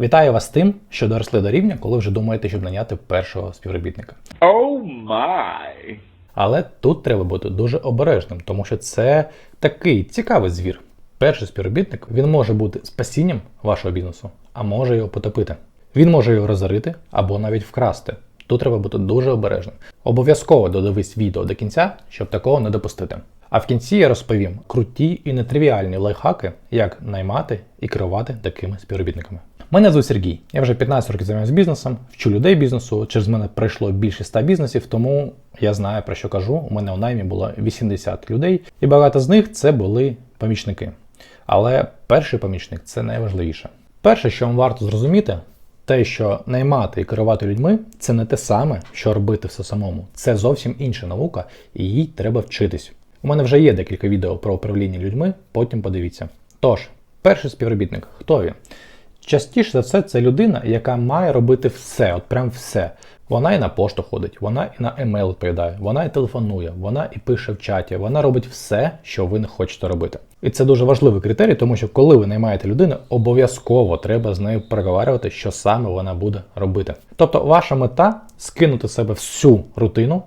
Вітаю вас з тим, що доросли до рівня, коли вже думаєте, щоб наняти першого співробітника. Oh my. Але тут треба бути дуже обережним, тому що це такий цікавий звір. Перший співробітник він може бути спасінням вашого бізнесу, а може його потопити. Він може його розорити або навіть вкрасти. Тут треба бути дуже обережним. Обов'язково додивись відео до кінця, щоб такого не допустити. А в кінці я розповім круті і нетривіальні лайфхаки, як наймати і керувати такими співробітниками. Мене звуть Сергій. Я вже 15 років займаюся бізнесом, вчу людей бізнесу. Через мене пройшло більше 100 бізнесів, тому я знаю про що кажу. У мене у наймі було 80 людей, і багато з них це були помічники. Але перший помічник це найважливіше. Перше, що вам варто зрозуміти, те, що наймати і керувати людьми, це не те саме, що робити все самому. Це зовсім інша наука, і їй треба вчитись. У мене вже є декілька відео про управління людьми, потім подивіться. Тож, перший співробітник, хто він? Частіше за все, це людина, яка має робити все, от прям все. Вона і на пошту ходить, вона і на емейл відповідає, вона і телефонує, вона і пише в чаті, вона робить все, що ви не хочете робити. І це дуже важливий критерій, тому що коли ви наймаєте людину, обов'язково треба з нею проговорювати, що саме вона буде робити. Тобто, ваша мета скинути себе всю рутину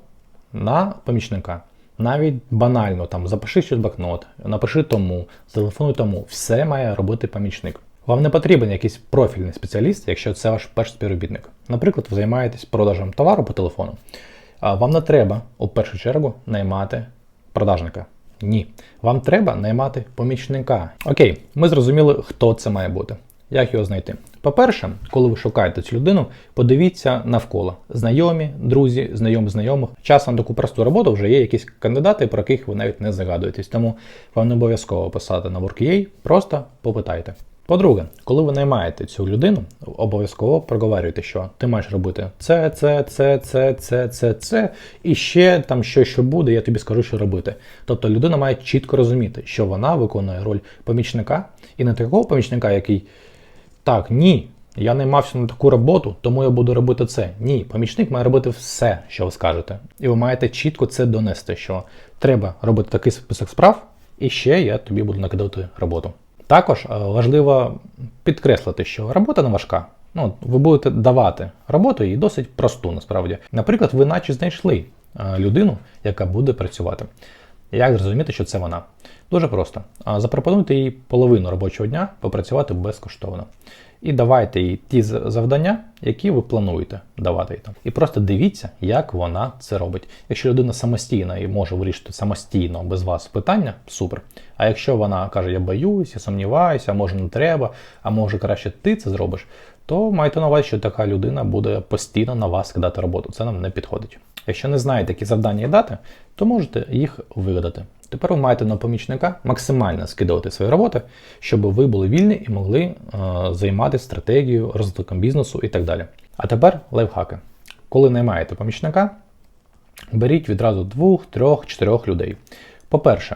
на помічника. Навіть банально там запиши щось в блокнот, напиши тому, зателефонуй тому, все має робити помічник. Вам не потрібен якийсь профільний спеціаліст, якщо це ваш перший співробітник. Наприклад, ви займаєтесь продажем товару по телефону. Вам не треба у першу чергу наймати продажника. Ні. Вам треба наймати помічника. Окей, ми зрозуміли, хто це має бути. Як його знайти? По-перше, коли ви шукаєте цю людину, подивіться навколо знайомі, друзі, знайомі знайомих. Часом таку просту роботу вже є якісь кандидати, про яких ви навіть не загадуєтесь. Тому вам не обов'язково писати на WorkUA, просто попитайте. По-друге, коли ви наймаєте цю людину, обов'язково проговорюйте, що ти маєш робити це, це, це, це, це, це, це, і ще там що, що буде, я тобі скажу, що робити. Тобто людина має чітко розуміти, що вона виконує роль помічника, і не такого помічника, який так, ні, я наймався на таку роботу, тому я буду робити це. Ні, помічник має робити все, що ви скажете. І ви маєте чітко це донести, що треба робити такий список справ, і ще я тобі буду накидати роботу. Також е, важливо підкреслити, що робота не важка. Ну, ви будете давати роботу і досить просту насправді. Наприклад, ви наче знайшли е, людину, яка буде працювати. Як зрозуміти, що це вона? Дуже просто. Запропонуйте їй половину робочого дня попрацювати безкоштовно. І давайте їй ті завдання, які ви плануєте давати їй там. І просто дивіться, як вона це робить. Якщо людина самостійна і може вирішити самостійно без вас питання, супер. А якщо вона каже, я боюсь, я сумніваюся, а може не треба, а може краще ти це зробиш, то майте на увазі, що така людина буде постійно на вас кидати роботу. Це нам не підходить. Якщо не знаєте, які завдання їй дати, то можете їх вигадати. Тепер ви маєте на помічника максимально скидувати свої роботи, щоб ви були вільні і могли е, займатися стратегією, розвитком бізнесу і так далі. А тепер лайфхаки. Коли наймаєте помічника, беріть відразу двох, трьох, чотирьох людей. По-перше,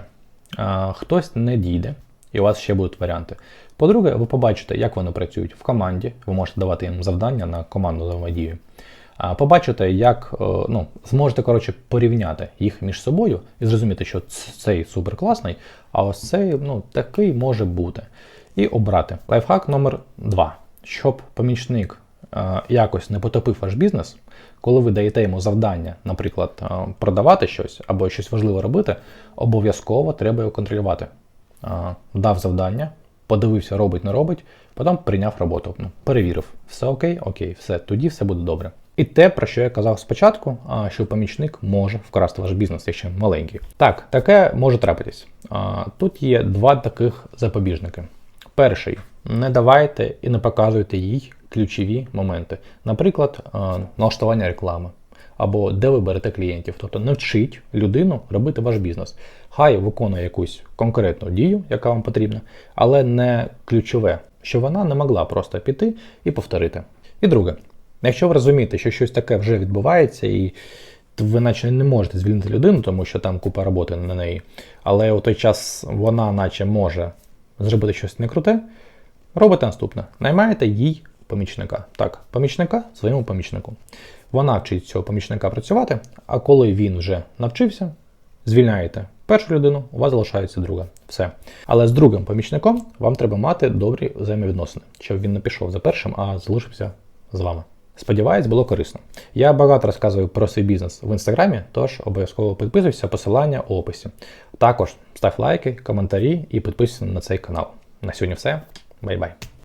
е, хтось не дійде, і у вас ще будуть варіанти. По-друге, ви побачите, як вони працюють в команді, ви можете давати їм завдання на командну взаємодію. Побачите, як е, ну, зможете коротше, порівняти їх між собою і зрозуміти, що цей супер класний, а ось цей ну, такий може бути. І обрати. Лайфхак номер два. Щоб помічник е, якось не потопив ваш бізнес, коли ви даєте йому завдання, наприклад, е, продавати щось або щось важливе робити, обов'язково треба його контролювати. Дав завдання, подивився, робить, не робить, потім прийняв роботу. Ну, перевірив, все окей, окей, все, тоді все буде добре. І те, про що я казав спочатку, що помічник може вкрасти ваш бізнес, якщо маленький. Так, таке може трапитись. Тут є два таких запобіжники. Перший не давайте і не показуйте їй ключові моменти. Наприклад, налаштування реклами. Або де ви берете клієнтів. Тобто не вчіть людину робити ваш бізнес. Хай виконує якусь конкретну дію, яка вам потрібна, але не ключове, що вона не могла просто піти і повторити. І друге, якщо ви розумієте, що щось таке вже відбувається, і ви наче не можете звільнити людину, тому що там купа роботи на неї, але у той час вона наче може зробити щось не круте, робите наступне. Наймаєте їй помічника. Так, помічника своєму помічнику. Вона вчить цього помічника працювати, а коли він вже навчився, Звільняєте першу людину, у вас залишається друга. Все. Але з другим помічником вам треба мати добрі взаємовідносини, щоб він не пішов за першим, а залишився з вами. Сподіваюсь, було корисно. Я багато розказую про свій бізнес в інстаграмі, тож обов'язково підписуйся, посилання у описі. Також став лайки, коментарі і підписуйся на цей канал. На сьогодні все. Бай-бай.